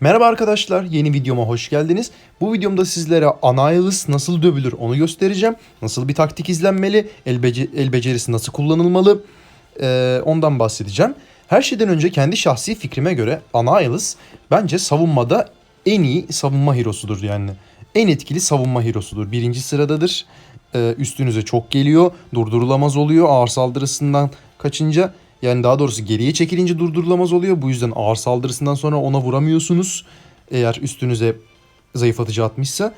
Merhaba arkadaşlar, yeni videoma hoş geldiniz. Bu videomda sizlere Anailis nasıl dövülür onu göstereceğim. Nasıl bir taktik izlenmeli, el, bece- el becerisi nasıl kullanılmalı ee, ondan bahsedeceğim. Her şeyden önce kendi şahsi fikrime göre Anailis bence savunmada en iyi savunma herosudur yani. En etkili savunma herosudur. Birinci sıradadır. Ee, üstünüze çok geliyor, durdurulamaz oluyor ağır saldırısından kaçınca. Yani daha doğrusu geriye çekilince durdurulamaz oluyor. Bu yüzden ağır saldırısından sonra ona vuramıyorsunuz. Eğer üstünüze zayıflatıcı atmışsa.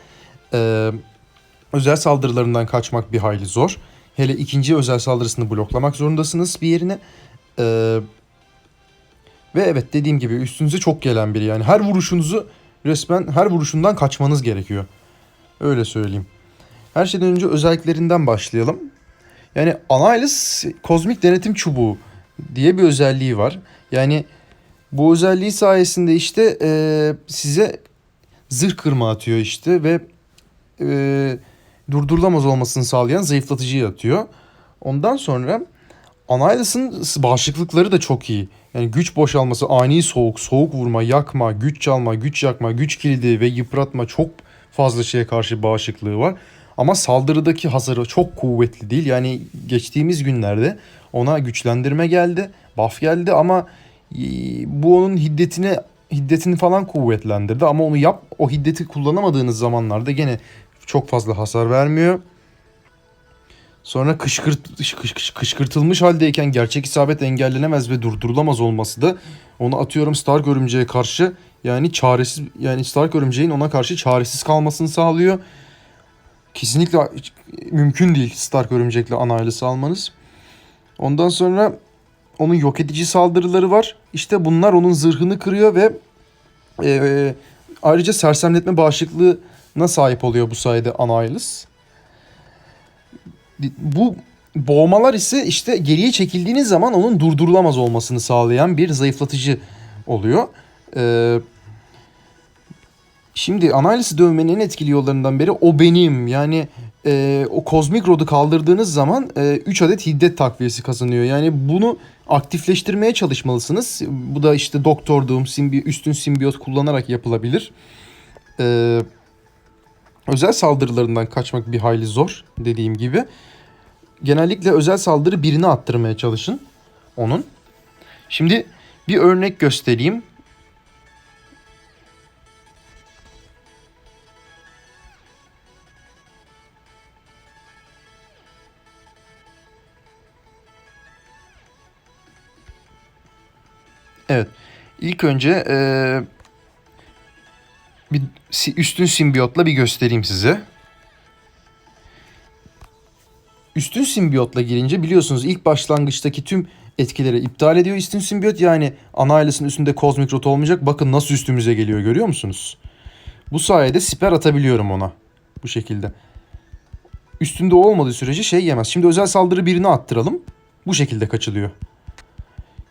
Ee, özel saldırılarından kaçmak bir hayli zor. Hele ikinci özel saldırısını bloklamak zorundasınız bir yerine. Ee, ve evet dediğim gibi üstünüze çok gelen biri. Yani her vuruşunuzu resmen her vuruşundan kaçmanız gerekiyor. Öyle söyleyeyim. Her şeyden önce özelliklerinden başlayalım. Yani Anailis kozmik denetim çubuğu diye bir özelliği var. Yani bu özelliği sayesinde işte e, size zırh kırma atıyor işte ve e, durdurulamaz olmasını sağlayan zayıflatıcıyı atıyor. Ondan sonra Anailis'in bağışıklıkları da çok iyi. Yani güç boşalması, ani soğuk, soğuk vurma, yakma, güç çalma, güç yakma, güç kilidi ve yıpratma çok fazla şeye karşı bağışıklığı var. Ama saldırıdaki hasarı çok kuvvetli değil. Yani geçtiğimiz günlerde ona güçlendirme geldi, buff geldi ama e, bu onun hiddetine hiddetini falan kuvvetlendirdi ama onu yap o hiddeti kullanamadığınız zamanlarda gene çok fazla hasar vermiyor. Sonra kışkırt, kış, kış- kışkırtılmış haldeyken gerçek isabet engellenemez ve durdurulamaz olması da onu atıyorum Stark örümceğe karşı yani çaresiz yani Stark örümceğin ona karşı çaresiz kalmasını sağlıyor. Kesinlikle mümkün değil Stark örümcekle Anailis'i almanız. Ondan sonra onun yok edici saldırıları var. İşte bunlar onun zırhını kırıyor ve e, ayrıca sersemletme bağışıklığına sahip oluyor bu sayede Anailis. Bu boğmalar ise işte geriye çekildiğiniz zaman onun durdurulamaz olmasını sağlayan bir zayıflatıcı oluyor. Ee, şimdi Anailis'i dövmenin en etkili yollarından biri o benim. Yani e, o kozmik rodu kaldırdığınız zaman 3 adet hiddet takviyesi kazanıyor. Yani bunu aktifleştirmeye çalışmalısınız. Bu da işte Doktor Doom, simbi, üstün simbiyot kullanarak yapılabilir. Ee, özel saldırılarından kaçmak bir hayli zor dediğim gibi. Genellikle özel saldırı birini attırmaya çalışın onun. Şimdi bir örnek göstereyim. Evet. İlk önce eee, bir üstün simbiyotla bir göstereyim size. Üstün simbiyotla girince biliyorsunuz ilk başlangıçtaki tüm etkileri iptal ediyor üstün simbiyot. Yani ana ailesinin üstünde kozmik rot olmayacak. Bakın nasıl üstümüze geliyor görüyor musunuz? Bu sayede siper atabiliyorum ona. Bu şekilde. Üstünde olmadığı sürece şey yemez. Şimdi özel saldırı birini attıralım. Bu şekilde kaçılıyor.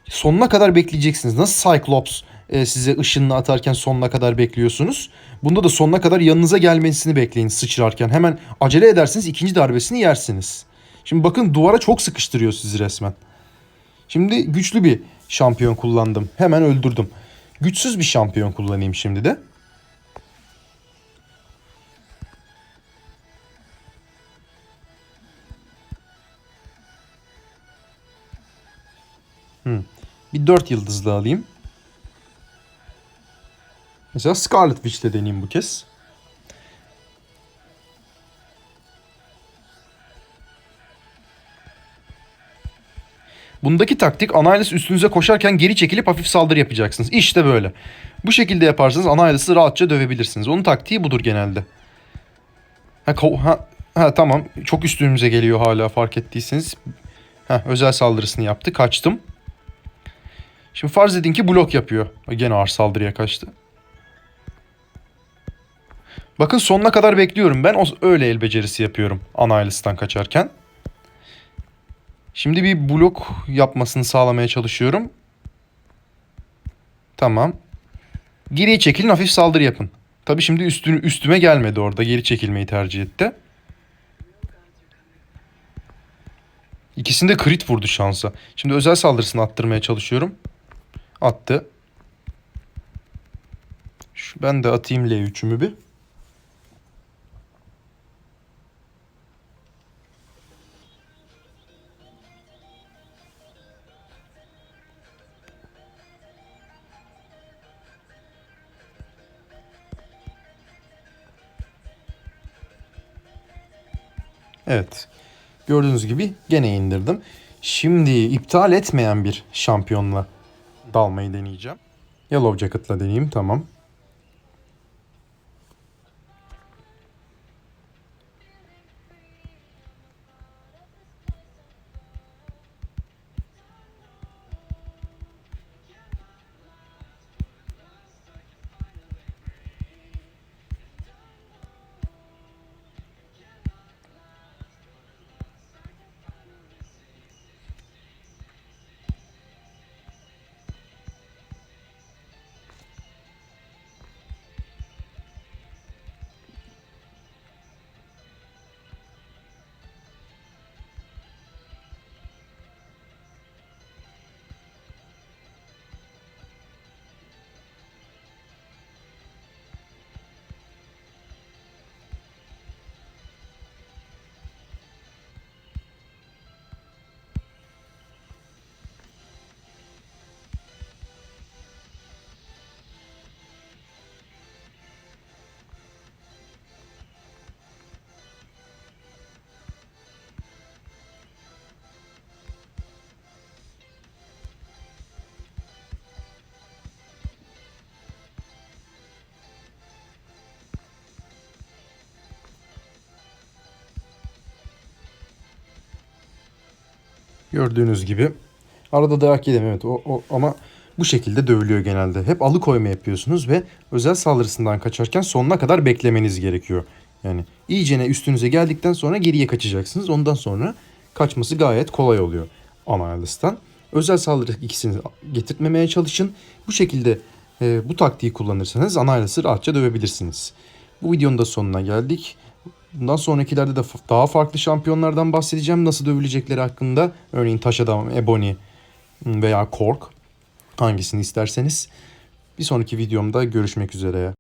Sonuna kadar bekleyeceksiniz. Nasıl Cyclops e, size ışınını atarken sonuna kadar bekliyorsunuz. Bunda da sonuna kadar yanınıza gelmesini bekleyin sıçrarken. Hemen acele edersiniz ikinci darbesini yersiniz. Şimdi bakın duvara çok sıkıştırıyor sizi resmen. Şimdi güçlü bir şampiyon kullandım. Hemen öldürdüm. Güçsüz bir şampiyon kullanayım şimdi de. Bir 4 yıldızlı alayım. Mesela Scarlet Witch'te deneyeyim bu kez. Bundaki taktik Anailis üstünüze koşarken geri çekilip hafif saldırı yapacaksınız. İşte böyle. Bu şekilde yaparsanız Anailis'i rahatça dövebilirsiniz. Onun taktiği budur genelde. Ha, ha, ha tamam. Çok üstünüze geliyor hala fark ettiyseniz. Ha, özel saldırısını yaptı. Kaçtım. Şimdi farz edin ki blok yapıyor. Gene ağır saldırıya kaçtı. Bakın sonuna kadar bekliyorum. Ben öyle el becerisi yapıyorum Anailis'ten kaçarken. Şimdi bir blok yapmasını sağlamaya çalışıyorum. Tamam. Geriye çekilin hafif saldırı yapın. Tabi şimdi üstünü, üstüme gelmedi orada. Geri çekilmeyi tercih etti. İkisinde crit vurdu şansa. Şimdi özel saldırısını attırmaya çalışıyorum. Attı. Ben de atayım L3'ümü bir. Evet. Gördüğünüz gibi gene indirdim. Şimdi iptal etmeyen bir şampiyonla dalmayı deneyeceğim. Yellow Jacket'la deneyeyim. Tamam. Gördüğünüz gibi. Arada dayak yedim evet o, o, ama bu şekilde dövülüyor genelde. Hep alıkoyma yapıyorsunuz ve özel saldırısından kaçarken sonuna kadar beklemeniz gerekiyor. Yani iyicene üstünüze geldikten sonra geriye kaçacaksınız. Ondan sonra kaçması gayet kolay oluyor Anayalis'tan. Özel saldırı ikisini getirtmemeye çalışın. Bu şekilde e, bu taktiği kullanırsanız Anayalis'i rahatça dövebilirsiniz. Bu videonun da sonuna geldik. Bundan sonrakilerde de daha farklı şampiyonlardan bahsedeceğim. Nasıl dövülecekleri hakkında. Örneğin Taş Adam, Ebony veya Kork. Hangisini isterseniz. Bir sonraki videomda görüşmek üzere.